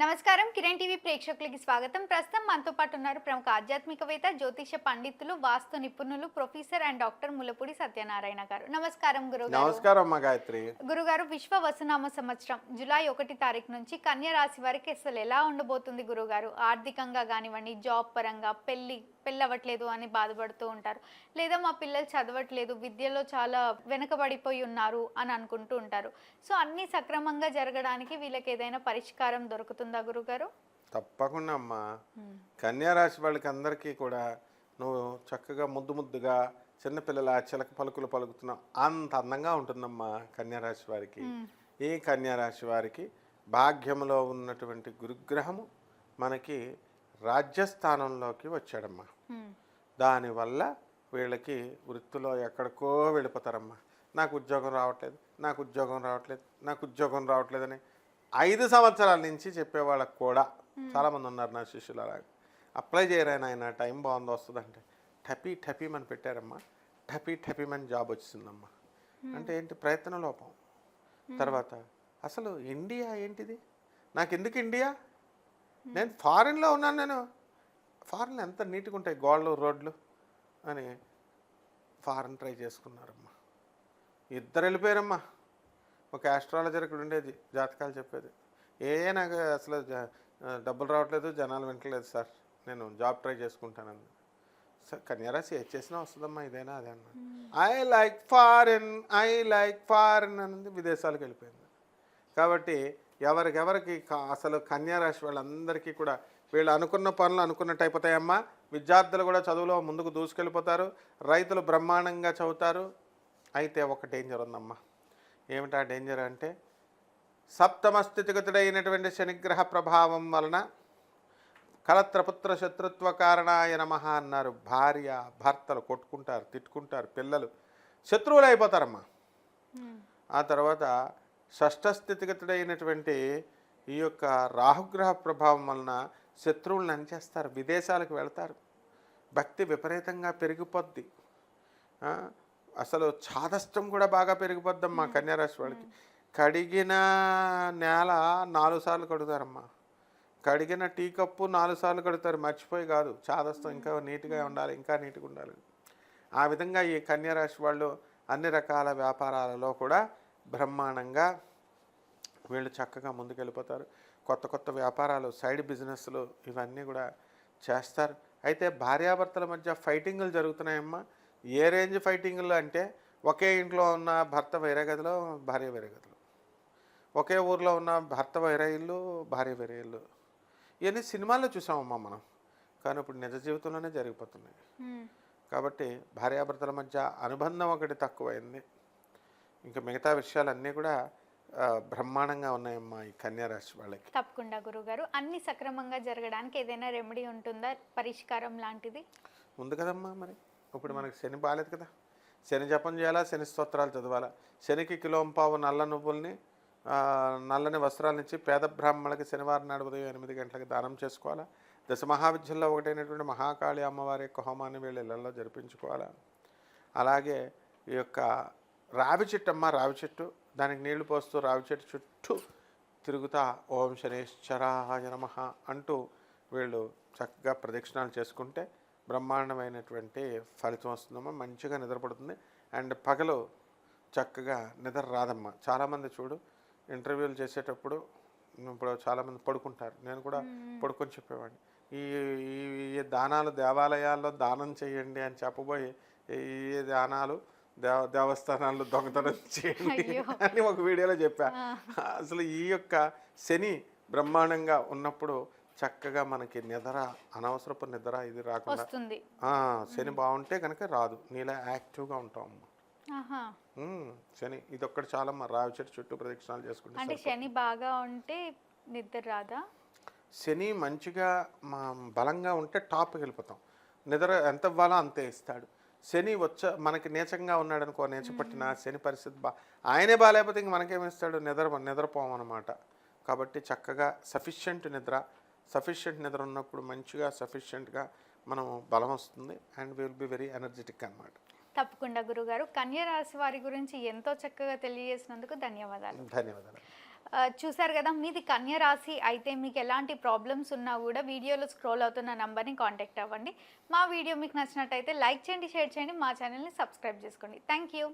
నమస్కారం. కిరణ్ టీవీ ప్రేక్షకులకి స్వాగతం. ప్రస్తుతం మనతో పాటు ఉన్నారు ప్రముఖ ఆధ్యాత్మికవేత్త జ్యోతిష పండితులు వాస్తు నిపుణులు professor and doctor Mullapudi Satyanarayana గారు. నమస్కారం గురుగారు. నమస్కారం అమ్మ గాయత్రి. గురుగారు విశ్వ వసునామ సంవత్సరం జూలై ఒకటి తారీఖు నుంచి కన్య రాశి వారికి అసలు ఎలా ఉండబోతుంది గురుగారు? ఆర్థికంగా కానివ్వండి జాబ్ పరంగా పెళ్ళి పెళ్ళవట్లేదు అని బాధపడుతూ ఉంటారు. లేదా మా పిల్లలు చదవట్లేదు విద్యలో చాలా వెనకబడిపోయి ఉన్నారు అని అనుకుంటూ ఉంటారు. సో అన్ని సక్రమంగా జరగడానికి వీళ్ళకి ఏదైనా పరిష్కారం దొరుకుతుందా గురుగారు? తప్పకుండా అమ్మ. కన్యా రాశి వాళ్ళకి అందరికీ కూడా నువ్వు చక్కగా ముద్దు ముద్దుగా చిన్నపిల్లల చిలక పలుకులు పలుకుతున్నావు. అంత అందంగా ఉంటుందమ్మా కన్యా రాశి వారికి. ఈ కన్యా రాశి వారికి? భాగ్యంలో ఉన్నటువంటి గురుగ్రహము మనకి రాజ్యస్థానంలోకి వచ్చాడమ్మా. దానివల్ల వీళ్ళకి వృత్తిలో ఎక్కడికో వెళ్ళిపోతారమ్మా. నాకు ఉద్యోగం రావట్లేదు నాకు ఉద్యోగం రావట్లేదు నాకు ఉద్యోగం రావట్లేదని ఐదు సంవత్సరాల నుంచి చెప్పేవాళ్ళకి కూడా చాలామంది ఉన్నారు నా శిష్యులు అలాగే. అప్లై చేయరాయన ఆయన టైం బాగుంది వస్తుందంటే టపీ టపీ అని పెట్టారమ్మా. టపీ టపీ జాబ్ వచ్చిందమ్మా. అంటే ఏంటి? ప్రయత్న లోపం. తర్వాత అసలు ఇండియా ఏంటిది? నాకు ఎందుకు ఇండియా? నేను ఫారిన్లో ఉన్నాను నేను. ఫారిన్లో ఎంత నీట్గా ఉంటాయి గోళ్ళు రోడ్లు అని ఫారెన్ ట్రై చేసుకున్నారమ్మా. ఇద్దరు వెళ్ళిపోయారమ్మా. ఒక ఆస్ట్రాలజర్ ఇక్కడ ఉండేది జాతకాలు చెప్పేది. ఏ నాకు అసలు డబ్బులు రావట్లేదు జనాలు వింటలేదు సార్. నేను జాబ్ ట్రై చేసుకుంటానని. సార్ కన్యారాశి చేసినా వస్తుందమ్మా ఇదేనా అదే అన్న. I like foreign I like foreign అనేది విదేశాలకు వెళ్ళిపోయింది. కాబట్టి ఎవరికెవరికి అసలు కన్యారాశి వాళ్ళందరికీ కూడా వీళ్ళు అనుకున్న పనులు అనుకున్నట్టు అయిపోతాయమ్మా విద్యార్థులు కూడా చదువులో ముందుకు దూసుకెళ్ళిపోతారు. రైతులు బ్రహ్మాండంగా చదువుతారు. అయితే ఒక డేంజర్ ఉందమ్మా. ఏమిటా డేంజర్ అంటే సప్తమ స్థితిగతుడైనటువంటి శనిగ్రహ ప్రభావం వలన కలత్రపుత్ర శత్రుత్వ కారణాయ నమ అన్నారు. భార్య భర్తలు కొట్టుకుంటారు తిట్టుకుంటారు పిల్లలు శత్రువులు అయిపోతారమ్మా. ఆ తర్వాత షష్ఠ స్థితిగతుడైనటువంటి ఈ యొక్క రాహుగ్రహ ప్రభావం వలన శత్రువులను అంచేస్తారు విదేశాలకు వెళ్తారు. భక్తి విపరీతంగా పెరిగిపోద్ది. అసలు చాదస్తం కూడా బాగా పెరిగిపోద్దమ్మా కన్యారాశి వాళ్ళకి. కడిగిన నేల నాలుగు సార్లు కడుగుతారమ్మా. కడిగిన టీ కప్పు నాలుగు సార్లు కడుగుతారు మర్చిపోయి కాదు. చాదస్తం ఇంకా నీట్గా ఉండాలి ఇంకా నీట్గా ఉండాలి. ఆ విధంగా ఈ కన్యారాశి వాళ్ళు అన్ని రకాల వ్యాపారాలలో కూడా బ్రహ్మాండంగా వీళ్ళు చక్కగా ముందుకెళ్ళిపోతారు. కొత్త కొత్త వ్యాపారాలు సైడ్ బిజినెస్లు ఇవన్నీ కూడా చేస్తారు. అయితే భార్యాభర్తల మధ్య ఫైటింగులు జరుగుతున్నాయమ్మా. ఏ రేంజ్ ఫైటింగులు అంటే ఒకే ఇంట్లో ఉన్న భర్త వేరే గదిలో భార్య వేరే గదిలో. ఒకే ఊర్లో ఉన్న భర్త వేరే ఇల్లు భార్య వేరే ఇల్లు. ఇవన్నీ సినిమాల్లో చూసామమ్మా మనం. కానీ ఇప్పుడు నిజ జీవితంలోనే జరిగిపోతున్నాయి. కాబట్టి భార్యాభర్తల మధ్య అనుబంధం ఒకటి తక్కువైంది. ఇంకా మిగతా విషయాలన్నీ కూడా బ్రహ్మాండంగా ఉన్నాయమ్మా ఈ కన్యా రాశి వాళ్ళకి. తప్పకుండా గురుగారు. అన్ని సక్రమంగా జరగడానికి ఏదైనా రెమెడీ ఉంటుందా? పరిష్కారం లాంటిది? ఉంది కదమ్మా మరి. ఇప్పుడు మనకి శని బాగాలేదు కదా. శని జపం చేయాలా? శని స్తోత్రాలు చదవాలా? శనికి కిలోంపావు నల్ల నువ్వుల్ని నల్లని వస్త్రాలనిచ్చి పేద బ్రాహ్మణులకి శనివారం నాడు ఉదయం ఎనిమిది గంటలకు దానం చేసుకోవాలా? దశ మహావిద్యల్లో ఒకటైనటువంటి మహాకాళి అమ్మవారి యొక్క హోమాన్ని వీళ్ళ ఇళ్ళలో జరిపించుకోవాలా? అలాగే ఈ యొక్క రావి చెట్టు అమ్మ రావి చెట్టు. దానికి నీళ్ళు పోస్తూ రావి చెట్టు చుట్టూ తిరుగుతా ఓం శనేశ్వరాయ నమ అంటూ వీళ్ళు చక్కగా ప్రదక్షిణాలు చేసుకుంటే బ్రహ్మాండమైనటువంటి ఫలితం వస్తుందమ్మా. మంచిగా నిద్రపడుతుంది. అండ్ పగలు చక్కగా నిద్ర రాదమ్మా. చాలామంది చూడు ఇంటర్వ్యూలు చేసేటప్పుడు ఇప్పుడు చాలామంది పడుకుంటారు. నేను కూడా పడుకొని చెప్పేవాడిని. ఈ ఈ- ఈ దానాలు దేవాలయాల్లో దానం చేయండి అని చెప్పబోయి ఈ దానాలు దేవ దేవస్థానాల్లో దొంగతనం చేయండి. అని ఒక వీడియోలో చెప్పా. అసలు ఈ యొక్క శని బ్రహ్మాండంగా ఉన్నప్పుడు చక్కగా మనకి నిద్ర అనవసరపు నిద్ర ఇది రాకుండా శని బాగుంటే కనుక రాదు. నీలా యాక్టివ్గా ఉంటాం అమ్మ. శని ఇది ఒక్కటి చాలా మా రావి చెట్టు చుట్టూ ప్రదక్షిణాలు చేసుకుంటే అంటే. శని బాగా ఉంటే నిద్ర రాదా? శని మంచిగా మా బలంగా ఉంటే టాప్కి వెళ్ళిపోతాం. నిద్ర ఎంత ఇవ్వాలో అంతే ఇస్తాడు. శని వచ్చ మనకి నీచంగా ఉన్నాడు అనుకో నీచపట్టిన శని పరిస్థితి బా ఆయనే బాగాలేకపోతే ఇంక మనకేమి ఇస్తాడు నిద్ర నిద్రపోమన్నమాట కాబట్టి చక్కగా సఫిషియెంట్ నిద్ర సఫిషియెంట్ నిద్ర ఉన్నప్పుడు మంచిగా సఫిషియెంట్గా మనం బలం వస్తుంది. And will be very energetic అన్నమాట. తప్పకుండా గురుగారు. కన్య రాశి వారి గురించి ఎంతో చక్కగా తెలియజేసినందుకు ధన్యవాదాలు. ధన్యవాదాలు. చూసారు కదా మీది కన్య రాశి అయితే మీకు ఎలాంటి ప్రాబ్లమ్స్ ఉన్నా కూడా వీడియోలో స్క్రోల్ అవుతున్న నంబర్ని కాంటాక్ట్ అవ్వండి. మా వీడియో మీకు నచ్చినట్టయితే లైక్ చేయండి షేర్ చేయండి మా ఛానల్ని సబ్స్క్రైబ్ చేసుకోండి. Thank you